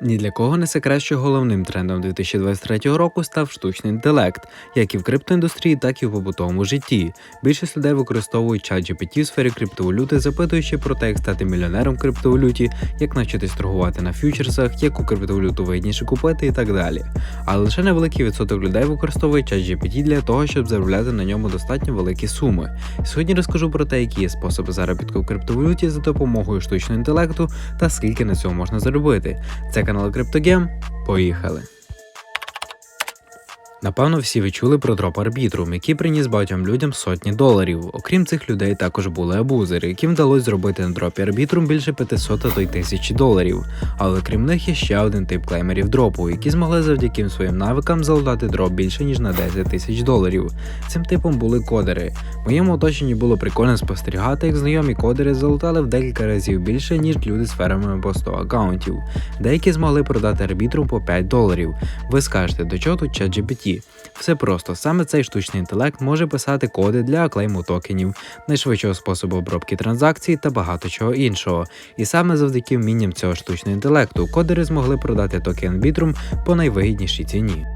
Ні для кого не секрет, що головним трендом 2023 року став штучний інтелект, як і в криптоіндустрії, так і в побутовому житті. Більшість людей використовують чат GPT в сфері криптовалюти, запитуючи про те, як стати мільйонером в криптовалюті, як навчитись торгувати на фьючерсах, яку криптовалюту вигідніше купити і так далі. Але лише невеликий відсоток людей використовує чат GPT для того, щоб заробляти на ньому достатньо великі суми. Сьогодні розкажу про те, які є способи заробітку в криптовалюті за допомогою штучного інтелекту та скільки на цьому можна заробити. Це канал Криптогем. Поїхали! Напевно, всі ви чули про дроп Arbitrum, який приніс багатьом людям сотні доларів. Окрім цих людей, також були абузери, яким вдалося зробити на дропі Arbitrum більше 500 а то й тисячі доларів. Але крім них є ще один тип клеймерів дропу, які змогли завдяки своїм навикам залутати дроп більше ніж на 10 тисяч доларів. Цим типом були кодери. В моєму оточенні було прикольно спостерігати, як знайомі кодери залутали в декілька разів більше, ніж люди з фермами по 100 аккаунтів. Деякі змогли продати Arbitrum по 5 доларів. Ви скажете, до чого тут ChatGPT? Все просто, саме цей штучний інтелект може писати коди для клейму токенів, найшвидшого способу обробки транзакцій та багато чого іншого. І саме завдяки вмінням цього штучного інтелекту кодери змогли продати токен Arbitrum по найвигіднішій ціні.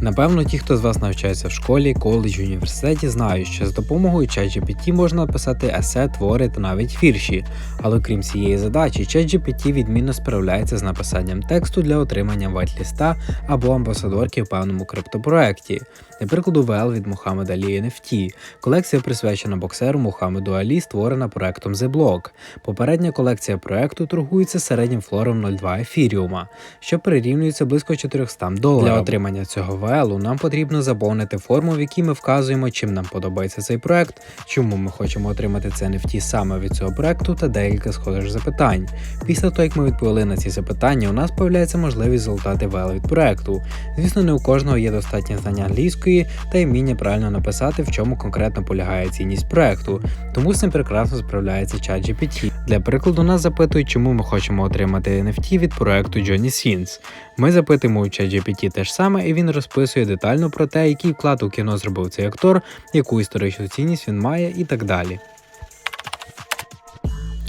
Напевно, ті, хто з вас навчається в школі, коледжі, університеті, знають, що з допомогою ChatGPT можна писати есе, твори та навіть вірші. Але крім цієї задачі, ChatGPT відмінно справляється з написанням тексту для отримання вайт-ліста або амбасадорки в певному криптопроекті. Для прикладу, VL від Мухаммеда Алі NFT. Колекція присвячена боксеру Мухаммеду Алі, створена проектом The Block. Попередня колекція проекту торгується середнім флором 0,2 ефіріума, що прирівнюється близько 400 доларів. Для отримання цього VL нам потрібно заповнити форму, в якій ми вказуємо, чим нам подобається цей проект, чому ми хочемо отримати це NFT саме від цього проекту та декілька схожих запитань. Після того, як ми відповіли на ці запитання, у нас появляється можливість залутати VL від проекту. Звісно, не у кожного є достатнє знання англійської та вміння правильно написати, в чому конкретно полягає цінність проекту, тому з цим прекрасно справляється ChatGPT. Для прикладу, нас запитують, чому ми хочемо отримати NFT від проекту Johnny Sins. Ми запитуємо у ChatGPT те ж саме, і він розписує детально про те, який вклад у кіно зробив цей актор, яку історичну цінність він має і так далі.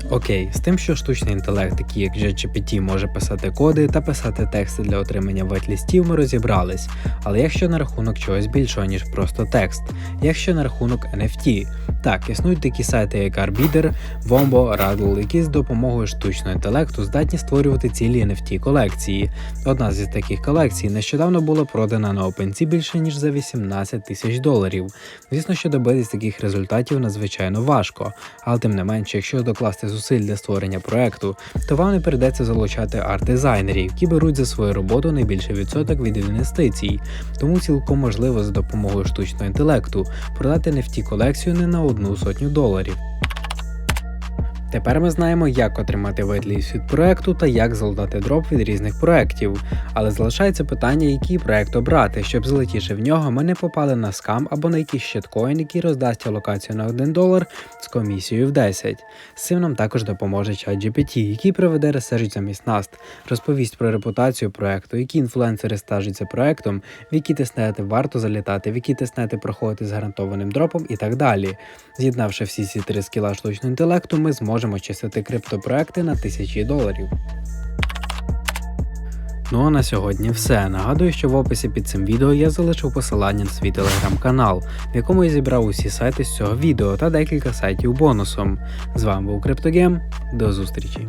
Окей, з тим, що штучний інтелект, такий як ChatGPT, може писати коди та писати тексти для отримання вайт-лістів, ми розібрались. Але якщо на рахунок чогось більшого, ніж просто текст, якщо на рахунок NFT, так, існують такі сайти, як Arbiter, Wombo, Radl, які з допомогою штучного інтелекту здатні створювати цілі NFT колекції. Одна з таких колекцій нещодавно була продана на OpenSea більше ніж за 18 тисяч доларів. Звісно, що добитись таких результатів надзвичайно важко, але тим не менше, якщо докласти зусиль для створення проекту, то вам не прийдеться залучати арт-дизайнерів, які беруть за свою роботу найбільший відсоток від інвестицій. Тому цілком можливо за допомогою штучного інтелекту продати NFT колекцію не на одну сотню доларів. Тепер ми знаємо, як отримати вейтліст від проекту та як залутати дроп від різних проєктів. Але залишається питання, який проект обрати, щоб залетівши в нього, ми не попали на скам або на якийсь щиткоін, який роздасть алокацію на 1 долар з комісією в 10. З цим нам також допоможе ChatGPT, який проведе ресерч замість нас, розповість про репутацію проекту, які інфлюенсери стежать за проектом, в які тестнети варто залітати, в які тестнети проходити з гарантованим дропом і так далі. З'єднавши всі ці три скіла штучного інтелекту, ми зможемо чистити криптопроекти на тисячі доларів. Ну а на сьогодні все. Нагадую, що в описі під цим відео я залишив посилання на свій телеграм-канал, в якому я зібрав усі сайти з цього відео та декілька сайтів бонусом. З вами був Криптогем, до зустрічі!